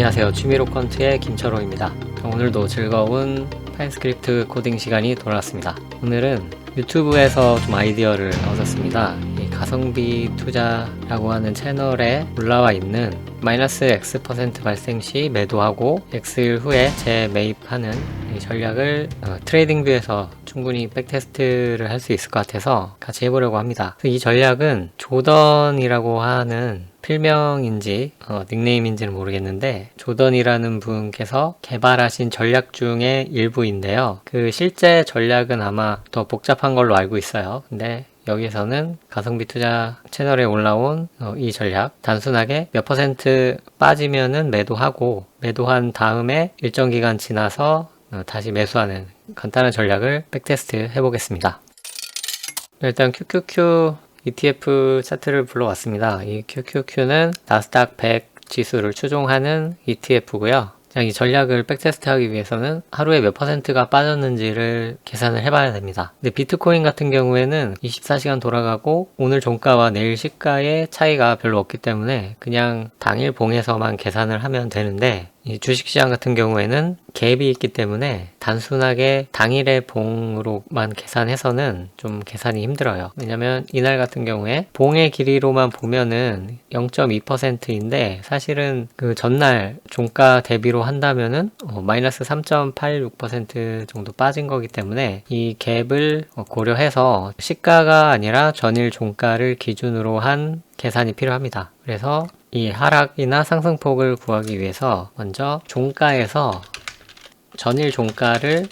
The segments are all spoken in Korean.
안녕하세요. 취미로 퀀트의 김철호입니다. 오늘도 즐거운 파이스크립트 코딩 시간이 돌아왔습니다. 오늘은 유튜브에서 좀 아이디어를 얻었습니다. 이 가성비 투자라고 하는 채널에 올라와 있는 마이너스 X% 발생 시 매도하고 X일 후에 재매입하는 이 전략을 어, 트레이딩 뷰에서 충분히 백테스트를 할 수 있을 것 같아서 같이 해보려고 합니다. 이 전략은 조던이라고 하는 필명인지 어, 닉네임인지는 모르겠는데 조던이라는 분께서 개발하신 전략 중에 일부인데요. 그 실제 전략은 아마 더 복잡한 걸로 알고 있어요. 근데 여기서는 가성비 투자 채널에 올라온 어, 이 전략 단순하게 몇 퍼센트 빠지면은 매도하고 매도한 다음에 일정 기간 지나서 어, 다시 매수하는 간단한 전략을 백테스트 해보겠습니다. 일단 QQQ ETF 차트를 불러왔습니다. 이 QQQ는 나스닥 100 지수를 추종하는 ETF고요. 이 전략을 백테스트하기 위해서는 하루에 몇 퍼센트가 빠졌는지를 계산을 해봐야 됩니다. 근데 비트코인 같은 경우에는 24시간 돌아가고 오늘 종가와 내일 시가의 차이가 별로 없기 때문에 그냥 당일 봉에서만 계산을 하면 되는데 이 주식시장 같은 경우에는 갭이 있기 때문에 단순하게 당일의 봉으로만 계산해서는 좀 계산이 힘들어요. 왜냐면 이날 같은 경우에 봉의 길이로만 보면은 0.2%인데 사실은 그 전날 종가 대비로 한다면은 어, 마이너스 3.86% 정도 빠진 거기 때문에 이 갭을 어, 고려해서 시가가 아니라 전일 종가를 기준으로 한 계산이 필요합니다. 그래서 이 하락이나 상승폭을 구하기 위해서 먼저 종가에서 전일 종가를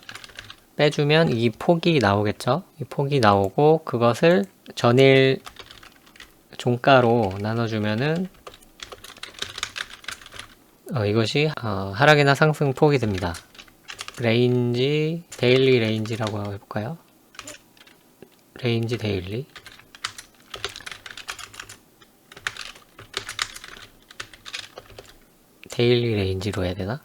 빼주면 이 폭이 나오겠죠? 이 폭이 나오고 그것을 전일 종가로 나눠주면은 어, 이것이 어, 하락이나 상승 폭이 됩니다. 레인지, 데일리 레인지라고 해볼까요? 레인지 데일리. 데일리 레인지로 해야 되나?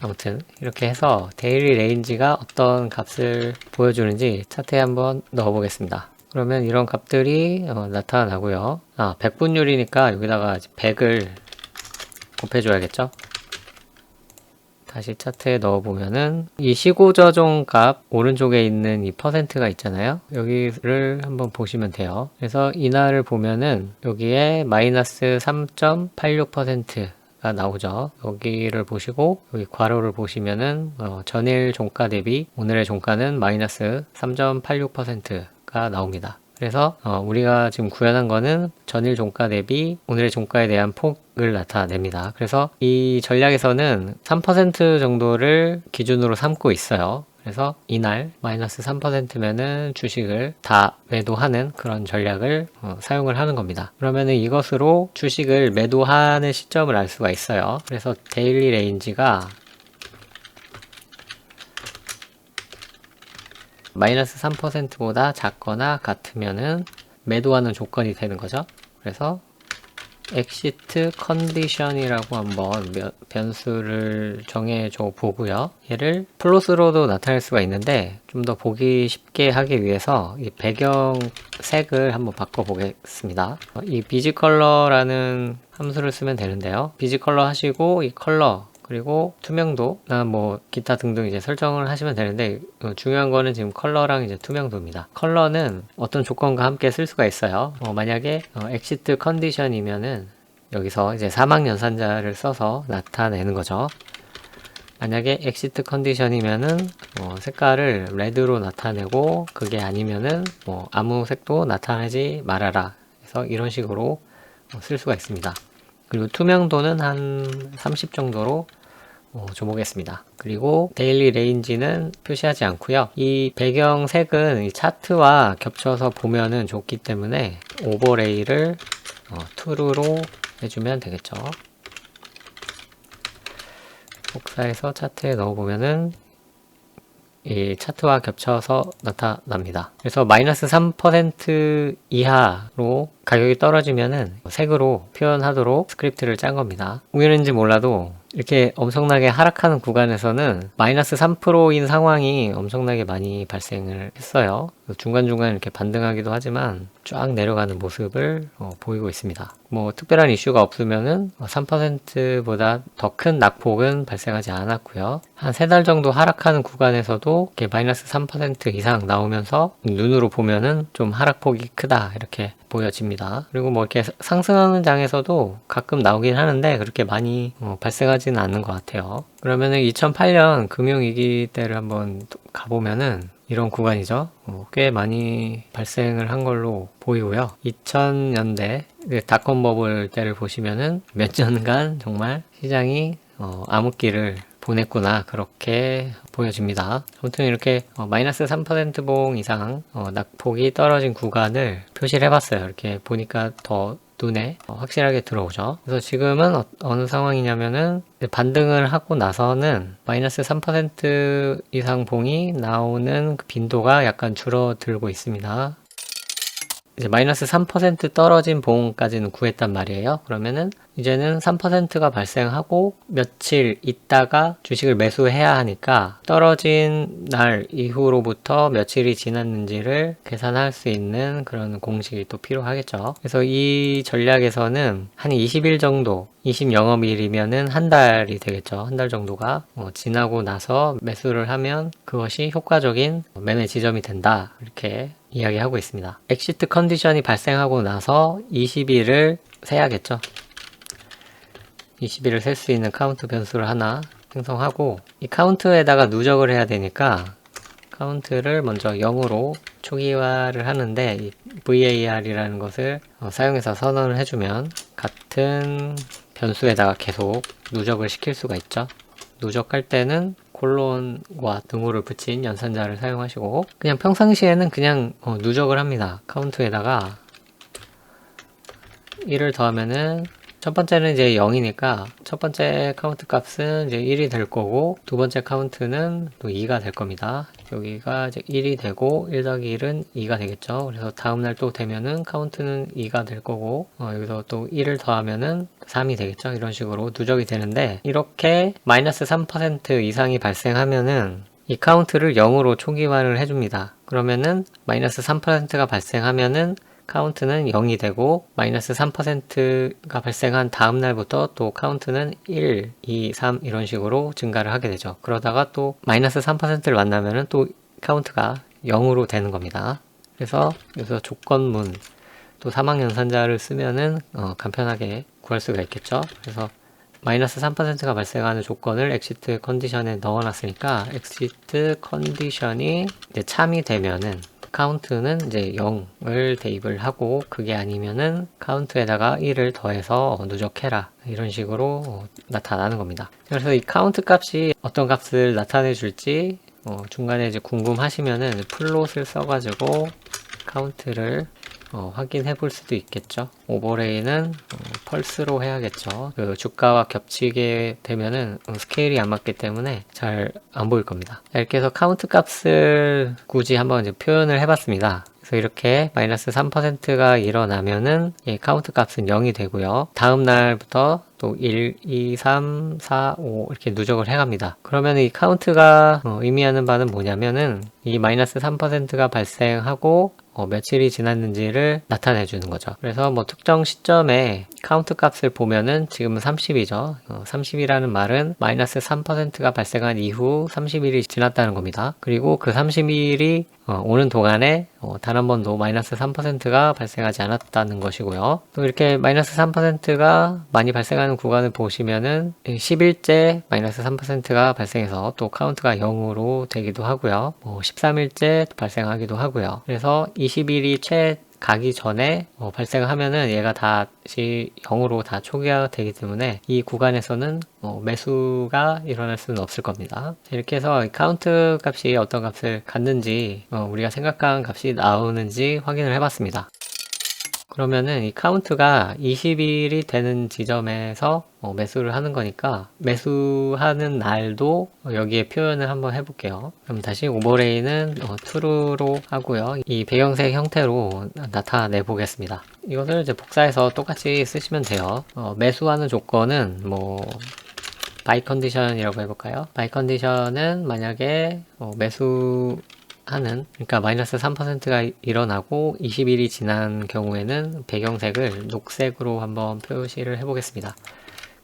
아무튼 이렇게 해서 데일리 레인지가 어떤 값을 보여주는지 차트에 한번 넣어보겠습니다. 그러면 이런 값들이 어, 나타나고요. 아, 100분율이니까 여기다가 100을 곱해줘야겠죠? 다시 차트에 넣어보면은 이 시고저종 값 오른쪽에 있는 이 퍼센트가 있잖아요. 여기를 한번 보시면 돼요. 그래서 이날을 보면은 여기에 마이너스 3.86%가 나오죠. 여기를 보시고 여기 괄호를 보시면은 어, 전일 종가 대비 오늘의 종가는 마이너스 3.86%가 나옵니다. 그래서 어, 우리가 지금 구현한 거는 전일 종가 대비 오늘의 종가에 대한 폭을 나타냅니다. 그래서 이 전략에서는 3% 정도를 기준으로 삼고 있어요. 그래서 이날 마이너스 3%면은 주식을 다 매도하는 그런 전략을 어, 사용을 하는 겁니다. 그러면은 이것으로 주식을 매도하는 시점을 알 수가 있어요. 그래서 데일리 레인지가 마이너스 3%보다 작거나 같으면은 매도하는 조건이 되는 거죠. 그래서 exit condition이라고 한번 변수를 정해줘 보고요. 얘를 플롯으로도 나타낼 수가 있는데 좀 더 보기 쉽게 하기 위해서 이 배경 색을 한번 바꿔 보겠습니다. 이 비지 컬러라는 함수를 쓰면 되는데요. 비지 컬러 하시고 이 컬러 그리고 투명도나 뭐 기타 등등 이제 설정을 하시면 되는데 어, 중요한 거는 지금 컬러랑 이제 투명도입니다. 컬러는 어떤 조건과 함께 쓸 수가 있어요. 어, 만약에 어, 엑시트 컨디션이면은 여기서 이제 사망 연산자를 써서 나타내는 거죠. 만약에 엑시트 컨디션이면은 어, 색깔을 레드로 나타내고 그게 아니면은 뭐 아무 색도 나타내지 말아라. 그래서 이런 식으로 어, 쓸 수가 있습니다. 그리고 투명도는 한 30 정도로 어, 줘보겠습니다. 그리고 데일리 레인지는 표시하지 않고요. 이 배경색은 이 차트와 겹쳐서 보면은 좋기 때문에 오버레이를 어, true로 해주면 되겠죠. 복사해서 차트에 넣어보면은 이 차트와 겹쳐서 나타납니다. 그래서 마이너스 3% 이하로 가격이 떨어지면은 색으로 표현하도록 스크립트를 짠 겁니다. 우연인지 몰라도 이렇게 엄청나게 하락하는 구간에서는 마이너스 3%인 상황이 엄청나게 많이 발생을 했어요. 중간중간 이렇게 반등하기도 하지만 쫙 내려가는 모습을 어, 보이고 있습니다. 뭐 특별한 이슈가 없으면은 3%보다 더 큰 낙폭은 발생하지 않았고요. 한 세 달 정도 하락하는 구간에서도 이렇게 마이너스 3% 이상 나오면서 눈으로 보면은 좀 하락폭이 크다 이렇게 보여집니다. 그리고 뭐 이렇게 상승하는 장에서도 가끔 나오긴 하는데 그렇게 많이 어, 발생하지는 않는 것 같아요. 그러면은 2008년 금융위기 때를 한번 가보면은 이런 구간이죠. 어, 꽤 많이 발생을 한 걸로 보이고요. 2000년대 닷컴 버블 때를 보시면은 몇 년간 정말 시장이 어, 암흑기를 보냈구나 그렇게 보여집니다. 아무튼 이렇게 어, 마이너스 3%봉 이상 어, 낙폭이 떨어진 구간을 표시를 해봤어요. 이렇게 보니까 더 눈에 어, 확실하게 들어오죠. 그래서 지금은 어, 느 상황이냐면은 반등을 하고 나서는 마이너스 3% 이상 봉이 나오는 그 빈도가 약간 줄어들고 있습니다. 이제 마이너스 3% 떨어진 봉까지는 구했단 말이에요. 그러면은 이제는 3%가 발생하고 며칠 있다가 주식을 매수해야 하니까 떨어진 날 이후로부터 며칠이 지났는지를 계산할 수 있는 그런 공식이 또 필요하겠죠. 그래서 이 전략에서는 한 20일 정도 20 영업일이면은 한 달이 되겠죠. 한 달 정도가 어, 지나고 나서 매수를 하면 그것이 효과적인 매매 지점이 된다. 이렇게 이야기하고 있습니다. 엑시트 컨디션이 발생하고 나서 20일을 세야겠죠. 20일을 셀 수 있는 카운트 변수를 하나 생성하고 이 카운트에다가 누적을 해야 되니까 카운트를 먼저 0으로 초기화를 하는데 이 var이라는 것을 어, 사용해서 선언을 해주면 같은 변수에다가 계속 누적을 시킬 수가 있죠. 누적할 때는 콜론과 등호를 붙인 연산자를 사용하시고 그냥 평상시에는 그냥 어, 누적을 합니다. 카운트에다가 1을 더하면은 첫 번째는 이제 0이니까 첫 번째 카운트 값은 이제 1이 될 거고 두 번째 카운트는 또 2가 될 겁니다. 여기가 이제 1이 되고 1 더하기 1은 2가 되겠죠. 그래서 다음날 또 되면은 카운트는 2가 될 거고 어, 여기서 또 1을 더하면은 3이 되겠죠. 이런 식으로 누적이 되는데 이렇게 마이너스 3% 이상이 발생하면은 이 카운트를 0으로 초기화를 해줍니다. 그러면은 마이너스 3%가 발생하면은 카운트는 0이 되고 마이너스 3%가 발생한 다음 날부터 또 카운트는 1, 2, 3 이런 식으로 증가를 하게 되죠. 그러다가 또 마이너스 3%를 만나면은 또 카운트가 0으로 되는 겁니다. 그래서 여기서 조건문 또 사망 연산자를 쓰면은 어, 간편하게 구할 수가 있겠죠. 그래서 마이너스 3%가 발생하는 조건을 엑시트 컨디션에 넣어놨으니까 엑시트 컨디션이 참이 되면은 카운트는 이제 0을 대입을 하고 그게 아니면은 카운트에다가 1을 더해서 누적해라 이런 식으로 어, 나타나는 겁니다. 그래서 이 카운트 값이 어떤 값을 나타내 줄지 어, 중간에 이제 궁금하시면은 플롯을 써가지고 카운트를 어, 확인해 볼 수도 있겠죠. 오버레이는 어, 펄스로 해야겠죠. 그 주가와 겹치게 되면은 어, 스케일이 안 맞기 때문에 잘 안 보일 겁니다. 이렇게 해서 카운트 값을 굳이 한번 이제 표현을 해봤습니다. 그래서 이렇게 마이너스 3%가 일어나면은 예, 카운트 값은 0이 되고요. 다음 날부터 또 1, 2, 3, 4, 5 이렇게 누적을 해갑니다. 그러면 이 카운트가 어, 의미하는 바는 뭐냐면은 이 마이너스 3%가 발생하고 어, 며칠이 지났는지를 나타내 주는 거죠. 그래서 뭐 특정 시점에 카운트 값을 보면은 지금은 30이죠. 어, 30이라는 말은 마이너스 3%가 발생한 이후 30일이 지났다는 겁니다. 그리고 그 30일이 어, 오는 동안에 어, 단 한 번도 마이너스 3%가 발생하지 않았다는 것이고요. 또 이렇게 마이너스 3%가 많이 발생하는 구간을 보시면은 10일째 마이너스 3%가 발생해서 또 카운트가 0으로 되기도 하고요. 뭐 13일째 발생하기도 하고요. 그래서 20일이 최 가기 전에 어, 발생하면은 얘가 다시 0으로 다 초기화가 되기 때문에 이 구간에서는 어, 매수가 일어날 수는 없을 겁니다. 이렇게 해서 카운트 값이 어떤 값을 갖는지 어, 우리가 생각한 값이 나오는지 확인을 해봤습니다. 그러면은 이 카운트가 20일이 되는 지점에서 어, 매수를 하는 거니까 매수하는 날도 여기에 표현을 한번 해볼게요. 그럼 다시 오버레이는 어, true로 하고요. 이 배경색 형태로 나타내 보겠습니다. 이것을 이제 복사해서 똑같이 쓰시면 돼요. 어, 매수하는 조건은 뭐 바이 컨디션이라고 해볼까요? 바이 컨디션은 만약에 어, 매수 하는 그러니까 마이너스 3%가 일어나고 20일이 지난 경우에는 배경색을 녹색으로 한번 표시를 해 보겠습니다.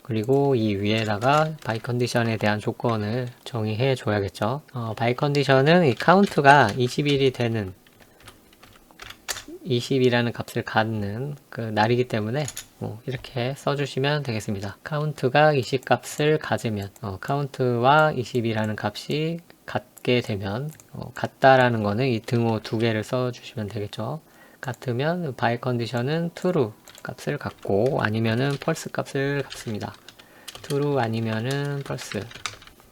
그리고 이 위에다가 바이 컨디션에 대한 조건을 정의해 줘야겠죠. 어, 바이 컨디션은 이 카운트가 20일이 되는 20이라는 값을 갖는 그 날이기 때문에 뭐 이렇게 써주시면 되겠습니다. 카운트가 20 값을 가지면 어, 카운트와 20이라는 값이 같게 되면 어, 같다라는 거는 이 등호 두 개를 써주시면 되겠죠. 같으면 바이 컨디션은 true 값을 갖고 아니면은 false 값을 갖습니다. true 아니면은 false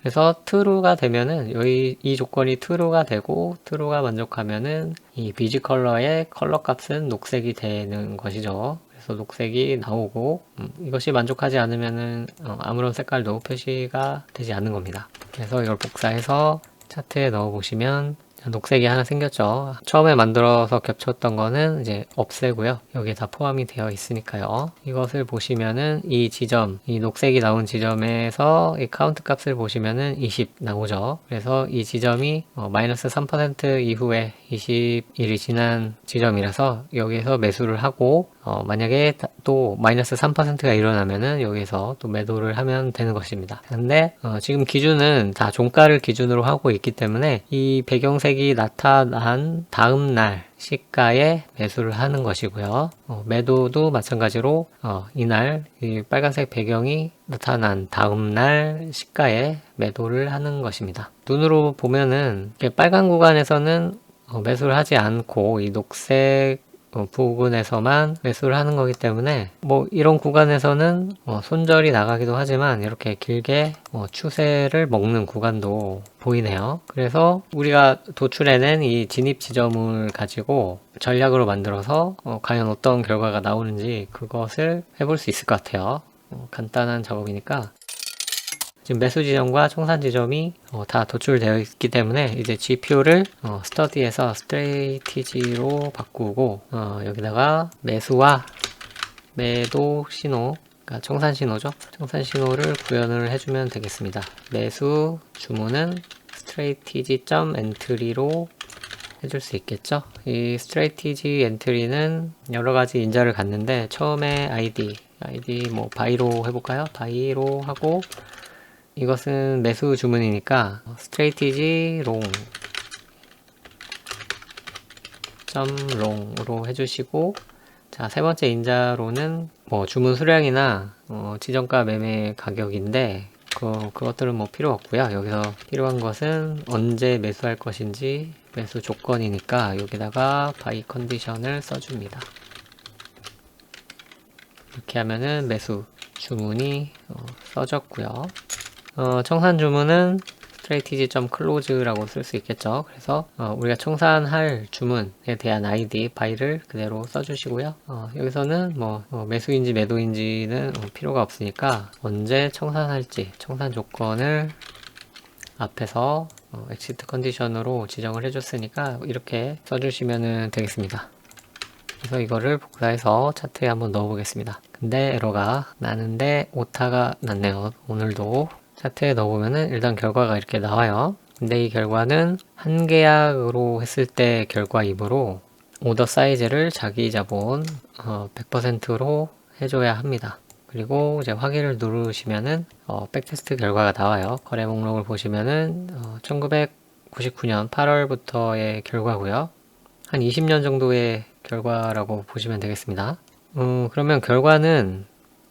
그래서 true가 되면은 여기 이 조건이 true가 되고 true가 만족하면은 이 비지 컬러의 컬러 값은 녹색이 되는 것이죠. 그래서 녹색이 나오고 음, 이것이 만족하지 않으면은 어, 아무런 색깔도 표시가 되지 않는 겁니다. 그래서 이걸 복사해서 차트에 넣어 보시면 녹색이 하나 생겼죠. 처음에 만들어서 겹쳤던 거는 이제 없애고요. 여기에 다 포함이 되어 있으니까요. 이것을 보시면은 이 지점, 이 녹색이 나온 지점에서 이 카운트 값을 보시면은 20 나오죠. 그래서 이 지점이 어, 마이너스 3% 이후에 20일이 지난 지점이라서 여기에서 매수를 하고 어, 만약에 다- 또 마이너스 3%가 일어나면은 여기서 또 매도를 하면 되는 것입니다. 근데 어, 지금 기준은 다 종가를 기준으로 하고 있기 때문에 이 배경색이 나타난 다음 날 시가에 매수를 하는 것이고요. 어, 매도도 마찬가지로 어, 이날 이 빨간색 배경이 나타난 다음 날 시가에 매도를 하는 것입니다. 눈으로 보면은 빨간 구간에서는 어, 매수를 하지 않고 이 녹색 어, 부근에서만 매수를 하는 거기 때문에 뭐 이런 구간에서는 어, 손절이 나가기도 하지만 이렇게 길게 어, 추세를 먹는 구간도 보이네요. 그래서 우리가 도출해낸 이 진입 지점을 가지고 전략으로 만들어서 어, 과연 어떤 결과가 나오는지 그것을 해볼 수 있을 것 같아요. 어, 간단한 작업이니까 지금 매수 지점과 청산 지점이 어, 다 도출되어 있기 때문에 이제 GPU를 어, 스터디에서 스트레이티지로 바꾸고 어, 여기다가 매수와 매도 신호 그러니까 청산 신호죠? 청산 신호를 구현을 해주면 되겠습니다. 매수 주문은 스트레이티지.점 엔트리로 해줄 수 있겠죠? 이 스트레이티지 엔트리는 여러 가지 인자를 갖는데 처음에 아이디 아이디 뭐 바이로 해볼까요? 바이로 하고 이것은 매수 주문이니까 스트레이티지 롱. 점 롱으로 해주시고 자 세 번째 인자로는 뭐 주문 수량이나 어, 지정가 매매 가격인데 그, 그것들은 뭐 필요 없고요. 여기서 필요한 것은 언제 매수할 것인지 매수 조건이니까 여기다가 바이 컨디션을 써줍니다. 이렇게 하면은 매수 주문이 어, 써졌고요 어, 청산 주문은 strategy.close라고 쓸 수 있겠죠. 그래서 어, 우리가 청산할 주문에 대한 아이디 바이를 그대로 써주시고요. 어, 여기서는 뭐 어, 매수인지 매도인지는 어, 필요가 없으니까 언제 청산할지 청산 조건을 앞에서 어, exit 컨디션으로 지정을 해줬으니까 이렇게 써주시면 되겠습니다. 그래서 이거를 복사해서 차트에 한번 넣어보겠습니다. 근데 에러가 나는데 오타가 났네요. 오늘도 차트에 넣어보면은 일단 결과가 이렇게 나와요. 근데 이 결과는 한 계약으로 했을 때 결과이므로 오더 사이즈를 자기 자본 어, 100%로 해줘야 합니다. 그리고 이제 확인을 누르시면은 어, 백테스트 결과가 나와요. 거래 목록을 보시면은 어, 1999년 8월부터의 결과고요. 한 20년 정도의 결과라고 보시면 되겠습니다. 음, 그러면 결과는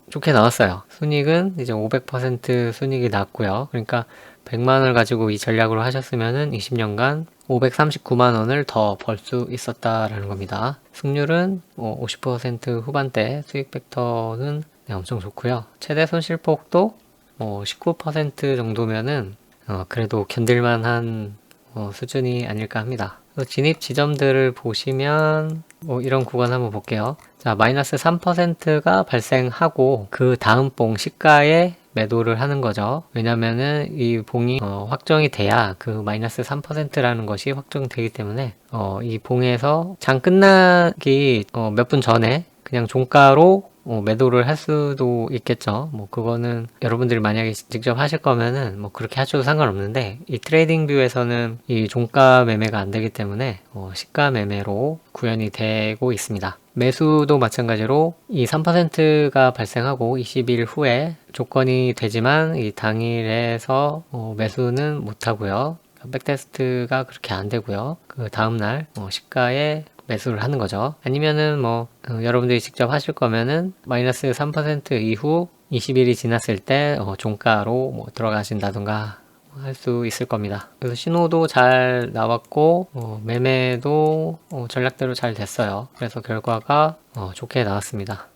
좋게 나왔어요. 순익은 이제 500% 순익이 났고요. 그러니까 100만 원을 가지고 이 전략으로 하셨으면은 20년간 539만 원을 더 벌 수 있었다라는 겁니다. 승률은 뭐50% 후반대 수익 벡터는 네, 엄청 좋고요. 최대 손실폭도 뭐19% 정도면은 어, 그래도 견딜만한 어, 수준이 아닐까 합니다. 진입 지점들을 보시면 뭐 이런 구간 한번 볼게요. 자, 마이너스 3%가 발생하고 그 다음 봉 시가에 매도를 하는 거죠. 왜냐면은 이 봉이 어, 확정이 돼야 그 마이너스 3%라는 것이 확정되기 때문에 어, 이 봉에서 장 끝나기 몇분 전에 그냥 종가로 어, 매도를 할 수도 있겠죠. 뭐 그거는 여러분들이 만약에 직접 하실 거면은 뭐 그렇게 하셔도 상관없는데 이 트레이딩 뷰에서는 이 종가 매매가 안 되기 때문에 어, 시가 매매로 구현이 되고 있습니다. 매수도 마찬가지로 이 3%가 발생하고 20일 후에 조건이 되지만 이 당일에서 어, 매수는 못 하고요. 백테스트가 그렇게 안 되고요. 그 다음날 어, 시가에 매수를 하는 거죠. 아니면은 뭐 어, 여러분들이 직접 하실 거면은 마이너스 3% 이후 20일이 지났을 때 어, 종가로 뭐 들어가신다던가 할 수 있을 겁니다. 그래서 신호도 잘 나왔고 어, 매매도 어, 전략대로 잘 됐어요. 그래서 결과가 어, 좋게 나왔습니다.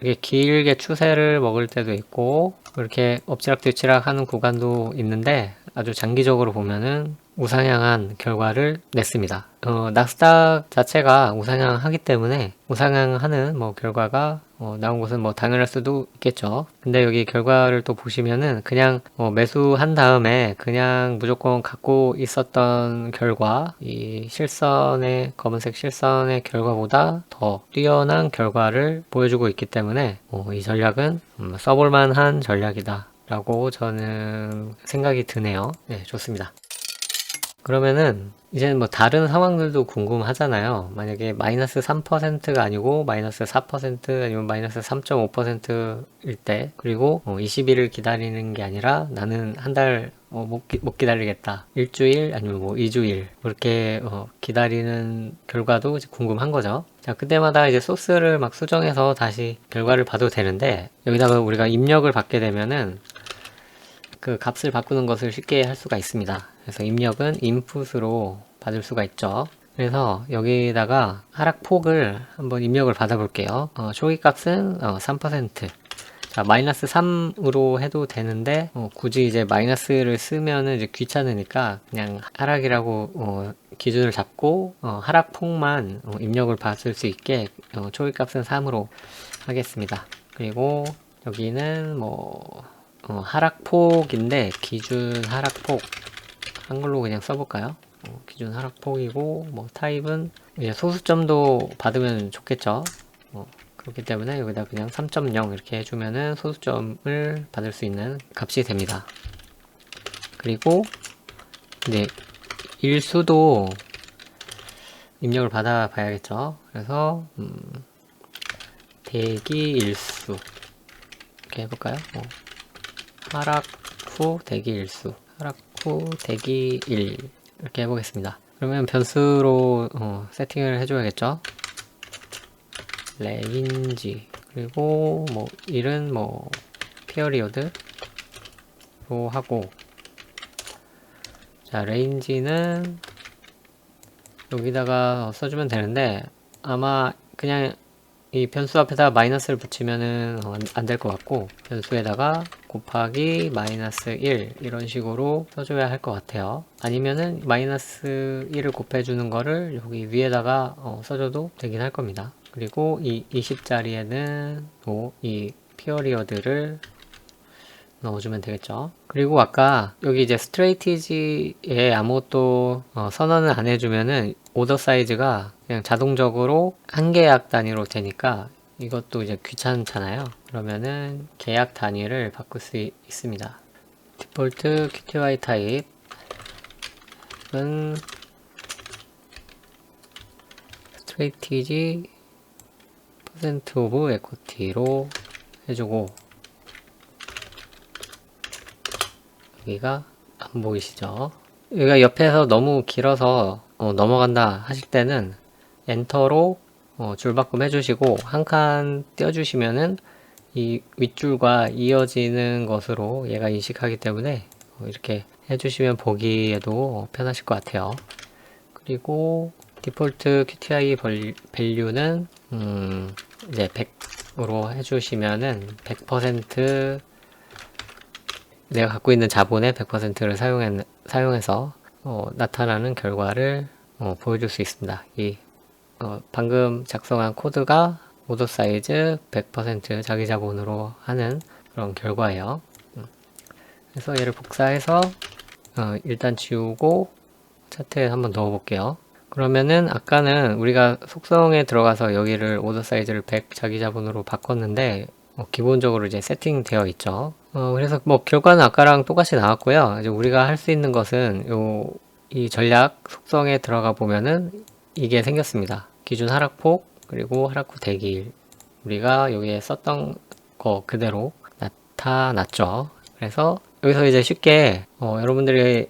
이게 길게 추세를 먹을 때도 있고 이렇게 엎치락뒤치락 하는 구간도 있는데 아주 장기적으로 보면은 우상향한 결과를 냈습니다. 어, 낙스닥 자체가 우상향하기 때문에 우상향하는 뭐 결과가 어, 나온 것은 뭐 당연할 수도 있겠죠. 근데 여기 결과를 또 보시면은 그냥 어, 매수한 다음에 그냥 무조건 갖고 있었던 결과 이 실선의 검은색 실선의 결과보다 더 뛰어난 결과를 보여주고 있기 때문에 어, 이 전략은 음, 써볼만한 전략이다. 라고 저는 생각이 드네요. 네, 좋습니다. 그러면은 이제는 뭐 다른 상황들도 궁금하잖아요. 만약에 마이너스 3%가 아니고 마이너스 4% 아니면 마이너스 3.5%일 때 그리고 어 20일을 기다리는 게 아니라 나는 한달 어, 못, 기, 못 기다리겠다. 일주일 아니면 뭐 2주일 그렇게 어, 기다리는 결과도 궁금한 거죠. 자, 그때마다 이제 소스를 막 수정해서 다시 결과를 봐도 되는데 여기다가 우리가 입력을 받게 되면은 그 값을 바꾸는 것을 쉽게 할 수가 있습니다. 그래서 입력은 인풋으로 받을 수가 있죠. 그래서 여기다가 하락폭을 한번 입력을 받아 볼게요. 어, 초기 값은 어, 3%. 자, 마이너스 3으로 해도 되는데, 어, 굳이 이제 마이너스를 쓰면은 이제 귀찮으니까 그냥 하락이라고, 어, 기준을 잡고, 어, 하락폭만 어, 입력을 받을 수 있게, 어, 초기 값은 3으로 하겠습니다. 그리고 여기는 뭐, 어, 하락폭인데, 기준 하락폭, 한글로 그냥 써볼까요? 어, 기준 하락폭이고 뭐 타입은 이제 소수점도 받으면 좋겠죠. 어, 그렇기 때문에 여기다 그냥 3.0 이렇게 해주면은 소수점을 받을 수 있는 값이 됩니다. 그리고 이제 일수도 입력을 받아 봐야겠죠. 그래서 음, 대기 일수 이렇게 해볼까요? 어, 하락 후 대기 일수 하락 후 대기 1 이렇게 해보겠습니다. 그러면 변수로 어, 세팅을 해줘야겠죠. 레인지 그리고 뭐 1은 뭐 피어리어드로 하고 자 레인지는 여기다가 써주면 되는데 아마 그냥 이 변수 앞에다 마이너스를 붙이면은 어, 안될 것 같고 변수에다가 곱하기 마이너스 1 이런 식으로 써줘야 할 것 같아요 아니면은 마이너스 1을 곱해주는 거를 여기 위에다가 어, 써줘도 되긴 할 겁니다 그리고 이 20짜리에는 이 피어리어드를 넣어주면 되겠죠. 그리고 아까 여기 이제 스트레이티지에 아무것도 어, 선언을 안 해주면은 오더 사이즈가 그냥 자동적으로 한 계약 단위로 되니까 이것도 이제 귀찮잖아요. 그러면은 계약 단위를 바꿀 수 있습니다. 디폴트 QTY 타입은 스트레이티지 퍼센트 오브 에코티로 해주고 여기가 안 보이시죠? 여기가 옆에서 너무 길어서 어, 넘어간다 하실 때는 엔터로 어, 줄바꿈 해주시고 한 칸 띄워주시면은 이 윗줄과 이어지는 것으로 얘가 인식하기 때문에 어, 이렇게 해주시면 보기에도 편하실 것 같아요. 그리고 디폴트 QTI 밸류는 음, 이제 100으로 해주시면은 100% 내가 갖고 있는 자본의 100%를 사용해, 사용해서 어, 나타나는 결과를 어, 보여줄 수 있습니다. 이 어, 방금 작성한 코드가 오더 사이즈 100% 자기 자본으로 하는 그런 결과예요. 음. 그래서 얘를 복사해서 어, 일단 지우고 차트에 한번 넣어 볼게요. 그러면은 아까는 우리가 속성에 들어가서 여기를 오더 사이즈를 100 자기 자본으로 바꿨는데 어, 기본적으로 이제 세팅되어 있죠. 어, 그래서 뭐 결과는 아까랑 똑같이 나왔고요. 이제 우리가 할 수 있는 것은 요 이 전략 속성에 들어가 보면은 이게 생겼습니다. 기준 하락폭 그리고 하락후 대기일 우리가 여기에 썼던 거 그대로 나타났죠. 그래서 여기서 이제 쉽게 어, 여러분들이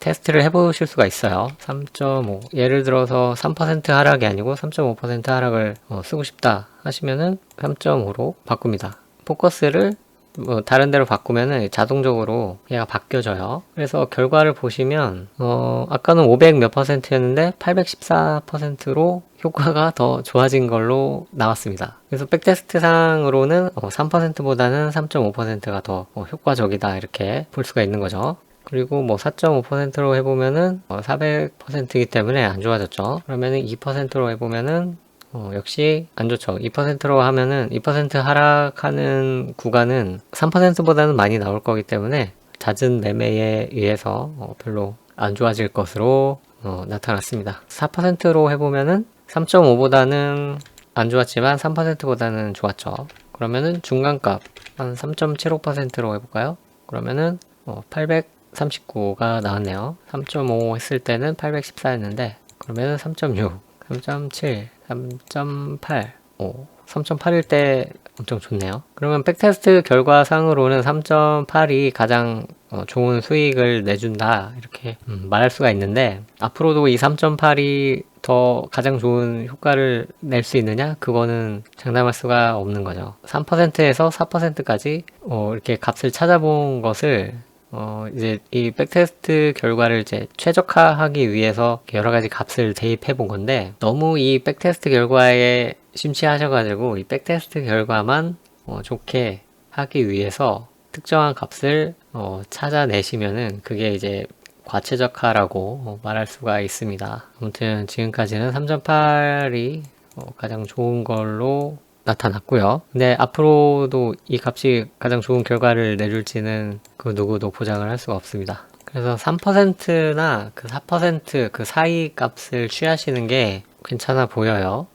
테스트를 해보실 수가 있어요. 3.5 예를 들어서 3% 하락이 아니고 3.5% 하락을 어, 쓰고 싶다 하시면은 3.5로 바꿉니다. 포커스를 뭐 다른 데로 바꾸면은 자동적으로 얘가 바뀌어져요. 그래서 결과를 보시면 어 아까는 500 몇 퍼센트였는데 814%로 효과가 더 좋아진 걸로 나왔습니다. 그래서 백테스트 상으로는 어 3%보다는 3.5%가 더 어, 효과적이다 이렇게 볼 수가 있는 거죠. 그리고 뭐 4.5%로 해보면은 어 400%이기 때문에 안 좋아졌죠. 그러면은 2%로 해보면은 어, 역시 안 좋죠. 2%로 하면은 2% 하락하는 구간은 3%보다는 많이 나올 거기 때문에 잦은 매매에 의해서 어, 별로 안 좋아질 것으로 어, 나타났습니다. 4%로 해보면은 3.5보다는 안 좋았지만 3%보다는 좋았죠. 그러면은 중간값 한 3.75%로 해볼까요? 그러면은 어, 839가 나왔네요. 3.5 했을 때는 814였는데 그러면은 3.6, 3.7, 3.8, 오, 3.8일 때 엄청 좋네요. 그러면 백테스트 결과상으로는 3.8이 가장 어, 좋은 수익을 내준다 이렇게 음, 말할 수가 있는데 앞으로도 이 3.8이 더 가장 좋은 효과를 낼 수 있느냐? 그거는 장담할 수가 없는 거죠. 3%에서 4%까지 어, 이렇게 값을 찾아본 것을 어, 이제 이 백테스트 결과를 이제 최적화하기 위해서 여러 가지 값을 대입해 본 건데 너무 이 백테스트 결과에 심취하셔가지고 이 백테스트 결과만 어, 좋게 하기 위해서 특정한 값을 어, 찾아내시면은 그게 이제 과체적화라고 어, 말할 수가 있습니다. 아무튼 지금까지는 3.8이 어, 가장 좋은 걸로 나타났고요. 근데 앞으로도 이 값이 가장 좋은 결과를 내줄지는 그 누구도 보장을 할 수가 없습니다. 그래서 3%나 그 4%그 사이 값을 취하시는 게 괜찮아 보여요.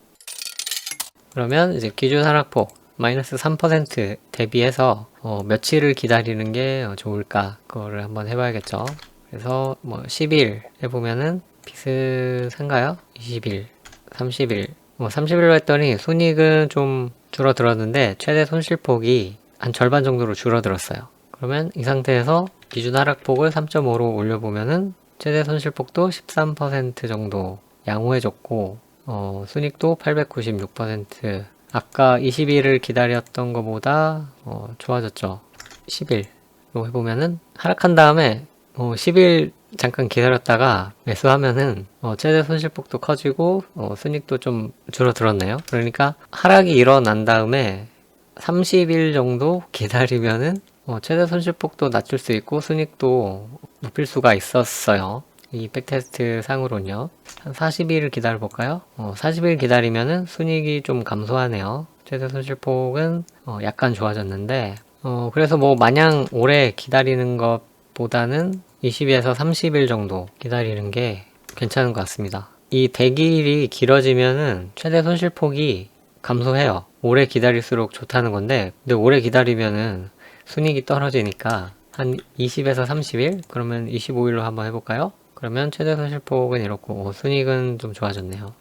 그러면 이제 기준 하락폭 마이너스 3% 대비해서 어, 며칠을 기다리는 게 어, 좋을까 그거를 한번 해봐야겠죠. 그래서 뭐 10일 해보면은 비슷한가요? 20일, 30일 뭐 30일로 했더니 손익은 좀 줄어들었는데 최대 손실폭이 한 절반 정도로 줄어들었어요. 그러면 이 상태에서 기준 하락폭을 3.5로 올려보면은 최대 손실폭도 13% 정도 양호해졌고 어, 순익도 896% 아까 20일을 기다렸던 것보다 어, 좋아졌죠. 10일로 해보면은 하락한 다음에 어, 10일 잠깐 기다렸다가 매수하면은 어, 최대 손실폭도 커지고 어, 순익도 좀 줄어들었네요. 그러니까 하락이 일어난 다음에 30일 정도 기다리면은 어, 최대 손실폭도 낮출 수 있고 순익도 높일 수가 있었어요. 이 백테스트 상으로는요. 한 40일 기다려 볼까요? 어, 40일 기다리면은 순익이 좀 감소하네요. 최대 손실폭은 어, 약간 좋아졌는데 어, 그래서 뭐 마냥 오래 기다리는 것보다는 20에서 30일 정도 기다리는 게 괜찮은 것 같습니다. 이 대기일이 길어지면은 최대 손실폭이 감소해요. 오래 기다릴수록 좋다는 건데, 근데 오래 기다리면은 순익이 떨어지니까 한 20에서 30일? 그러면 25일로 한번 해볼까요? 그러면 최대 손실폭은 이렇고, 어, 순익은 좀 좋아졌네요.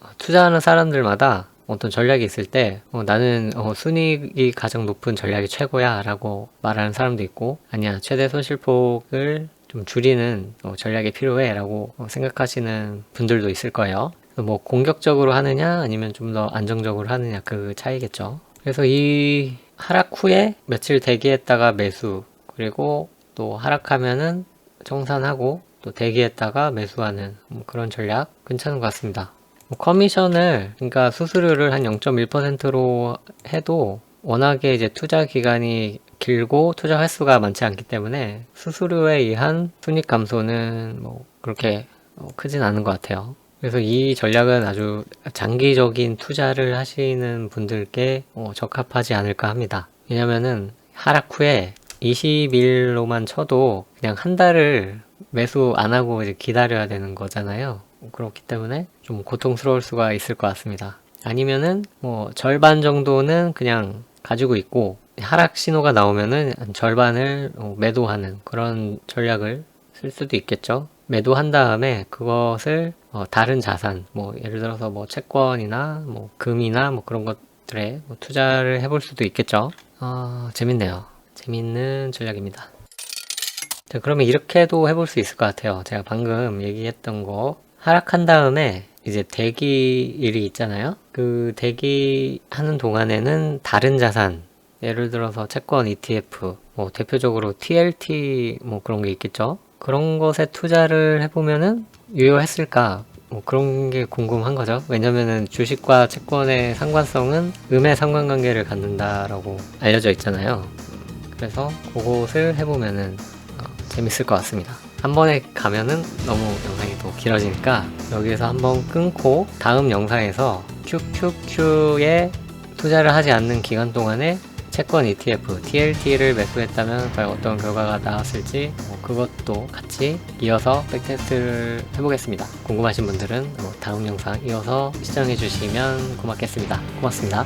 어, 투자하는 사람들마다 어떤 전략이 있을 때 어, 나는 어, 순이익이 가장 높은 전략이 최고야 라고 말하는 사람도 있고 아니야 최대 손실폭을 좀 줄이는 어, 전략이 필요해 라고 어, 생각하시는 분들도 있을 거예요. 뭐 공격적으로 하느냐 아니면 좀 더 안정적으로 하느냐 그 차이겠죠. 그래서 이 하락 후에 며칠 대기했다가 매수 그리고 또 하락하면은 정산하고 또 대기했다가 매수하는 뭐 그런 전략 괜찮은 것 같습니다. 뭐 커미션을 그러니까 수수료를 한 0.1%로 해도 워낙에 이제 투자 기간이 길고 투자 횟수가 많지 않기 때문에 수수료에 의한 순익 감소는 뭐 그렇게 어, 크진 않은 것 같아요. 그래서 이 전략은 아주 장기적인 투자를 하시는 분들께 어, 적합하지 않을까 합니다. 왜냐면은 하락 후에 20일로만 쳐도 그냥 한 달을 매수 안 하고 이제 기다려야 되는 거잖아요. 그렇기 때문에 좀 고통스러울 수가 있을 것 같습니다. 아니면은 뭐 절반 정도는 그냥 가지고 있고 하락 신호가 나오면은 한 절반을 어, 매도하는 그런 전략을 쓸 수도 있겠죠. 매도한 다음에 그것을 어, 다른 자산, 뭐 예를 들어서 뭐 채권이나 뭐 금이나 뭐 그런 것들에 뭐 투자를 해볼 수도 있겠죠. 어, 재밌네요. 재밌는 전략입니다. 자, 그러면 이렇게도 해볼 수 있을 것 같아요. 제가 방금 얘기했던 거 하락한 다음에 이제 대기 일이 있잖아요. 그 대기 하는 동안에는 다른 자산, 예를 들어서 채권 ETF, 뭐 대표적으로 TLT 뭐 그런 게 있겠죠. 그런 것에 투자를 해보면은 유효했을까? 뭐 그런 게 궁금한 거죠. 왜냐면은 주식과 채권의 상관성은 음의 상관관계를 갖는다라고 알려져 있잖아요. 그래서 그것을 해보면은 어, 재밌을 것 같습니다. 한 번에 가면은 너무 영상이 또 길어지니까 여기에서 한번 끊고 다음 영상에서 QQQ에 투자를 하지 않는 기간 동안에 채권 ETF, TLT를 매수했다면 과연 어떤 결과가 나왔을지 뭐 그것도 같이 이어서 백테스트를 해보겠습니다. 궁금하신 분들은 뭐 다음 영상 이어서 시청해 주시면 고맙겠습니다. 고맙습니다.